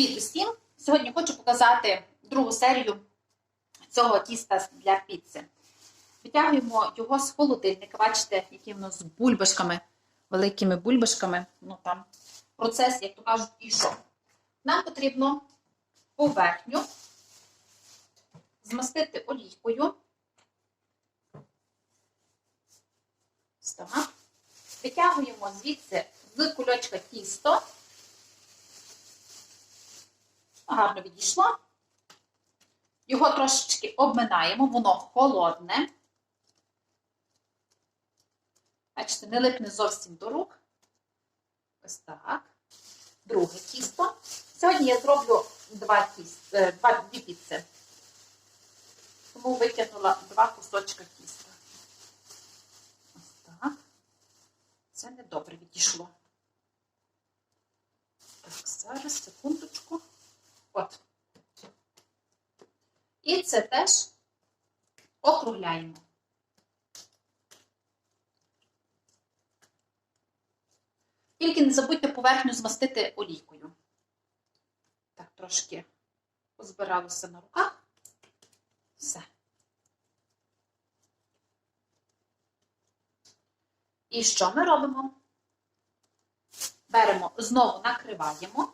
Привіт усім! Сьогодні хочу показати другу серію цього тіста для піци. Витягуємо його з холодильника. Бачите, які воно з бульбашками, великими бульбашками. Ну там процес, як то кажуть, ішов. Нам потрібно поверхню змастити олійкою. Витягуємо звідси з кульочка тісто. Гарно відійшло. Його трошечки обминаємо, воно холодне. Бачите, не липне зовсім до рук. Ось так. Друге тісто. Сьогодні я зроблю два тіст, е, два, дві піци. Тому витягнула два кусочка тіста. Ось так. Це недобре відійшло. Так, зараз, секундочку. От. І це теж округляємо. Тільки не забудьте поверхню змастити олійкою. Так, трошки позбиралося на руках. Все. І що ми робимо? Беремо, знову накриваємо.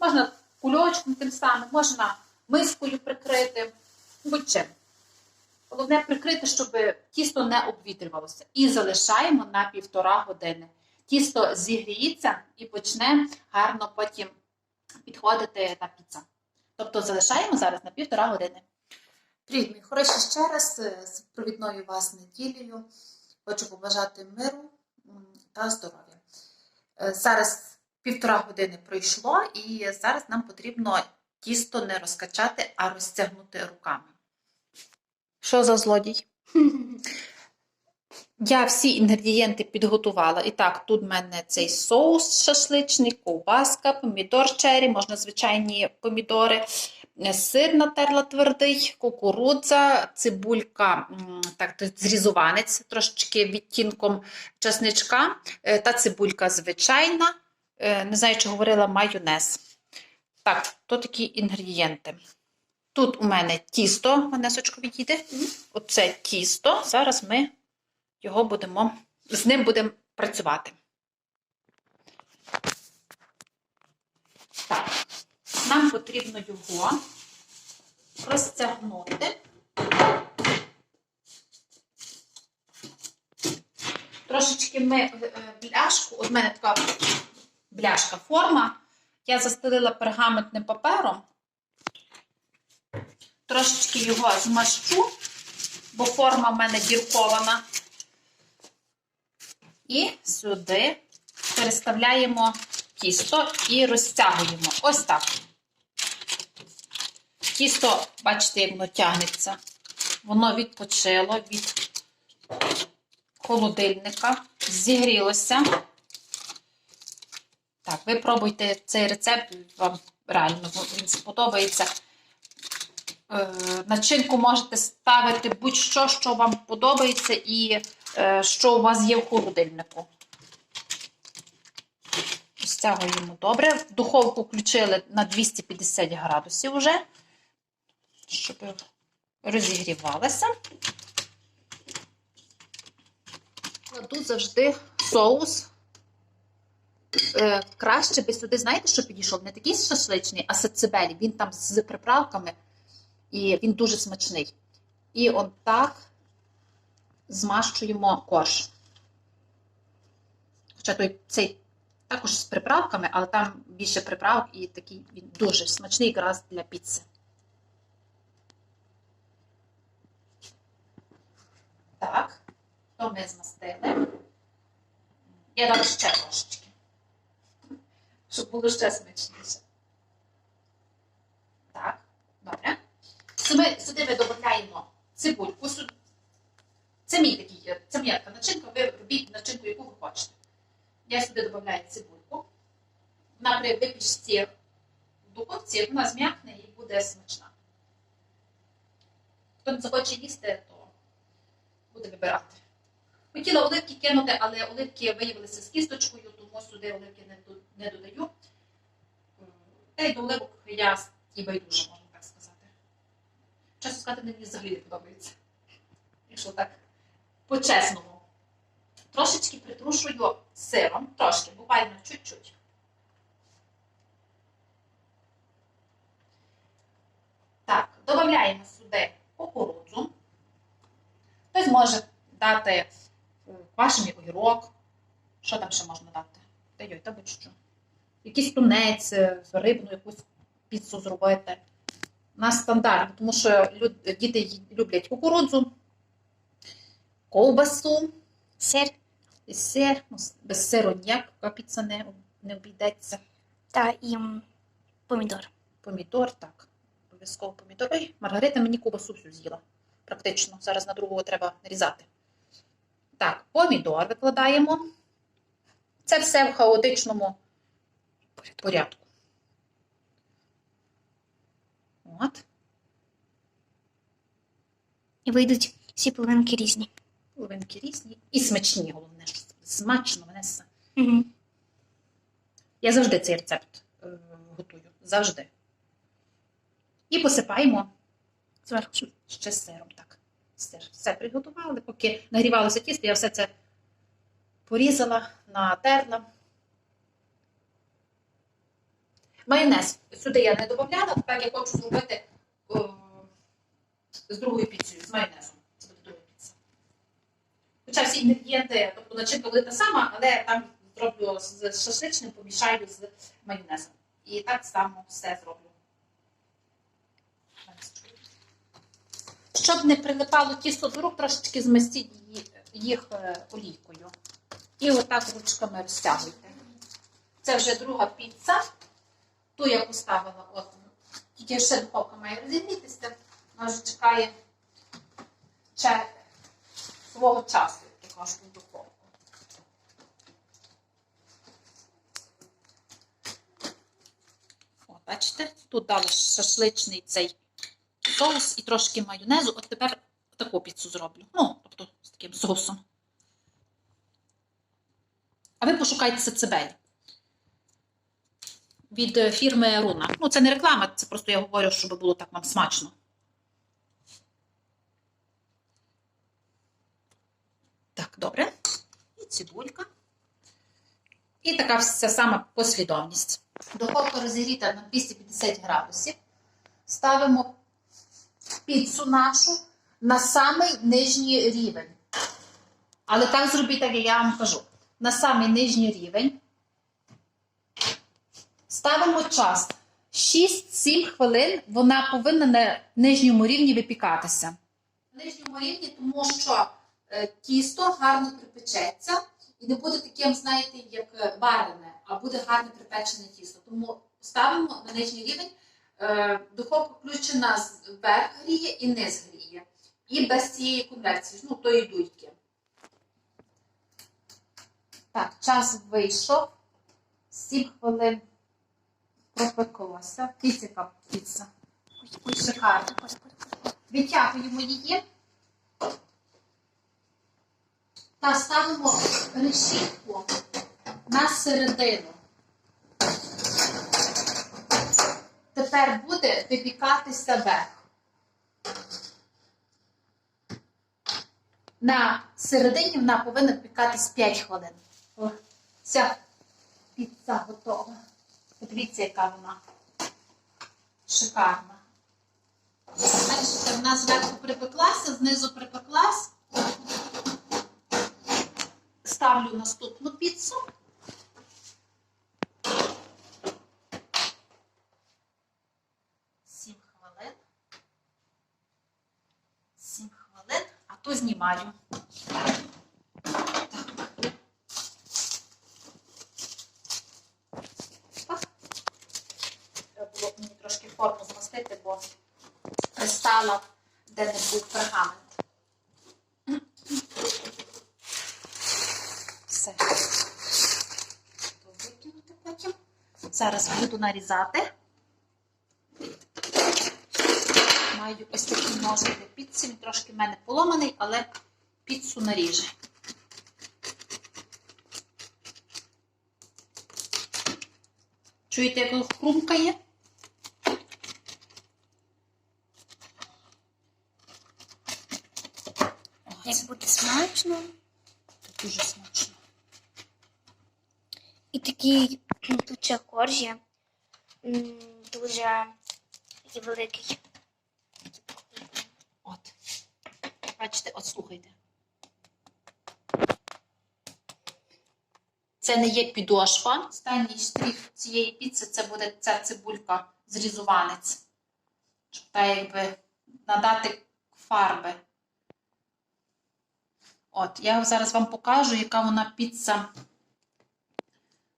Можна кульочком тим самим, можна мискою прикрити, будь-чим. Головне прикрити, щоб тісто не обвітрювалося. І залишаємо на півтора години. Тісто зігріється і почне гарно потім підходити на піца. Тобто залишаємо зараз на півтора години. Привіт, мої хороші ще раз е, з провідною вас неділею. Хочу побажати миру та здоров'я. Е, Зараз півтора години пройшло, і зараз нам потрібно тісто не розкачати, а розтягнути руками. Що за злодій? Я всі інгредієнти підготувала. І так, тут в мене цей соус шашличний, ковбаска, помідор чері, можна звичайні помідори, сир натерла твердий, кукурудза, цибулька, так, зрізуванець, трошечки відтінком чесничка, е, та цибулька звичайна. Е, Не знаю, чи говорила майонез. Так, то такі інгредієнти. Тут у мене тісто, Ванесочко, відійде. Оце тісто. Зараз ми його будемо, з ним будемо працювати. Так, нам потрібно його розтягнути. Трошечки ми е, бляшку, от мене така бляшка форма. Я застелила пергаментним папером. Трошечки його змащу, бо форма в мене діркована. І сюди переставляємо тісто і розтягуємо. Ось так. Тісто, бачите, як воно тягнеться. Воно відпочило від холодильника, зігрілося. Ви пробуйте цей рецепт, вам реально він сподобається. Е, Начинку можете ставити будь-що, що вам подобається, і е, що у вас є в холодильнику. Стягуємо добре. В духовку включили на 250 градусів вже, щоб розігрівалася. Кладу завжди соус. Е, краще би сюди, знаєте, що підійшов? Не такий шашличний, а сацибелі. Він там з приправками. І він дуже смачний. І от так змащуємо корж. Хоча той цей також з приправками, але там більше приправок і такий він дуже смачний якраз для піци. Так, то ми змастили. Я дам ще трошечки, щоб було ще смачніше. Так, добре. Сюди, сюди ми додаємо цибульку. Це мій такий, це моя така начинка, ви робіть начинку, яку ви хочете. Я сюди додаю цибульку. Вона при випічці в духовці, вона зм'якне і буде смачна. Хто не захоче їсти, то буде вибирати. Хотіла оливки кинути, але оливки виявилися з кісточкою, тому сюди оливки не, не додаю. Та й до оливок я і байдуже, можна так сказати. Чесно сказати, мені взагалі не подобається. Якщо так по-чесному. Трошечки притрушую сиром, трошки, буквально чуть-чуть. Так, додаємо сюди кукурудзу. Хтось може дати е, квашений огірок. Що там ще можна дати? Та йой, та будь-що. Якийсь тунець, е, рибну якусь піцу зробити. У нас стандарт, тому що діти люблять кукурудзу, ковбасу, Сир і сир. Ну, без сиру ніяка піца не, не обійдеться. та і помідор. Помідор, так. Обов'язково помідор. Ой, Маргарита мені ковбасу всю з'їла. Практично. Зараз на другого треба нарізати. Так, помідор викладаємо. Це все в хаотичному порядку. От. І вийдуть всі половинки різні. Половинки різні. І смачні, головне, що смачно, Ванеса. Угу. Я завжди цей рецепт е, готую. Завжди. І посипаємо Зверху. ще сиром. Так. Сир. Все приготували. Поки нагрівалося тісто, я все це порізала, натерла. Майонез сюди я не додавала, так я хочу зробити о, з другою піцею, з майонезом. Це буде друга піца. Хоча всі інгредієнти, тобто начинка буде та сама, але там зроблю з шашличним, помішаю з майонезом. І так само все зроблю. Щоб не прилипало тісто до рук, трошечки змастіть їх е, олійкою. І отак ручками розтягуйте. Це вже друга піца. Ту я поставила от. Тільки ще духовка має розігрітися. Вона чекає ще свого часу, як я духовку. О, бачите, тут дали шашличний цей соус і трошки майонезу. От тепер таку піцу зроблю. Ну, тобто з таким соусом. А ви пошукайте сацебель від е, фірми Руна. Ну, це не реклама, це просто я говорю, щоб було так вам смачно. Так, добре. І цибулька. І така вся сама послідовність. Духовка розігріта на 250 градусів. Ставимо піцу нашу на самий нижній рівень. Але так зробіть, як я вам кажу. На самий нижній рівень. Ставимо час 6-7 хвилин. Вона повинна на нижньому рівні випікатися. На нижньому рівні, тому що е, тісто гарно припечеться і не буде таким, знаєте, як е, варене, а буде гарно припечене тісто. Тому ставимо на нижній рівень. Е, Духовка включена зверх гріє і низ гріє. І без цієї конвекції, ну, тої дуйки. Так, час вийшов. 7 хвилин пропеклося. Ой, ой, Шикарно. Витягуємо її та ставимо решітку на середину. Тепер буде випікатися верх. На середині вона повинна випікатись 5 хвилин. О, ця піца готова. Подивіться, яка вона шикарна. Бачите, вона зверху припеклася, знизу припеклась. Ставлю наступну піцу. Сім хвилин. Сім хвилин, а то знімаю. Так. Оп. Треба було мені форму змастити, бо пристала, де не був пергамент. Все. Викинути потім. Зараз буду нарізати. Маю ось такий ножик для. Він трошки в мене поломаний, але піцу наріже. Чуєте, як хрумкає? Як буде смачно. Це дуже смачно. І такий тут ще корж є. М, Дуже такий великий. От. Бачите, от слухайте. Це не є підошва. Останній штрих цієї піци це буде ця цибулька зрізуванець. Щоб та якби надати фарби. От, я зараз вам покажу, яка вона піца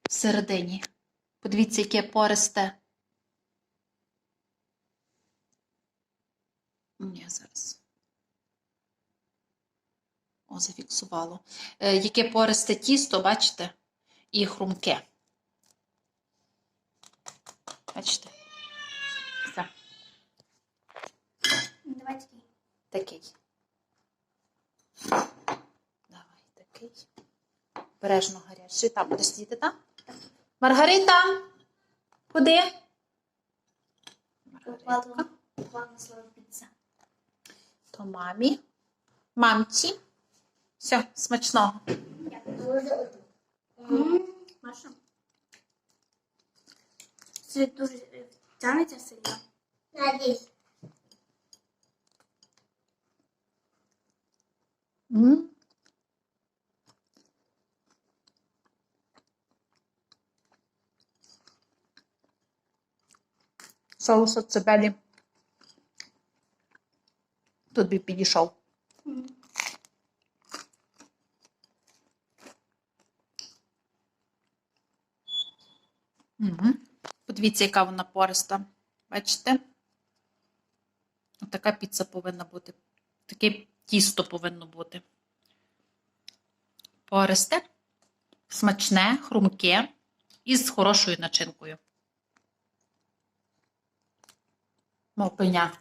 всередині. Подивіться, яке пористе. Ні, зараз. О, зафіксувало. Е, яке пористе тісто, бачите? І хрумке. Бачите? Все, Давай такий. такий. Такий. Бережно гарячий. Там буде сидіти, так? Маргарита! Куди? Маргаритка. То мамі. Мамці. Все, смачного. Маша. Це дуже е, тягнеться сильно. Надіюсь. Соус цибелі. Тут би підійшов. Угу. Подивіться, яка вона пориста. Бачите? Така піца повинна бути. Таке тісто повинно бути. Пористе, смачне, хрумке і з хорошою начинкою. Мов пеня.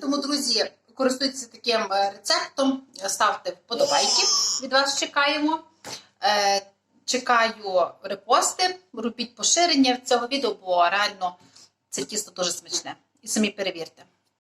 Тому, друзі, користуйтеся таким е, рецептом, ставте вподобайки. Від вас чекаємо. Е, Чекаю репости, робіть поширення цього відео, бо реально це тісто дуже смачне. І самі перевірте.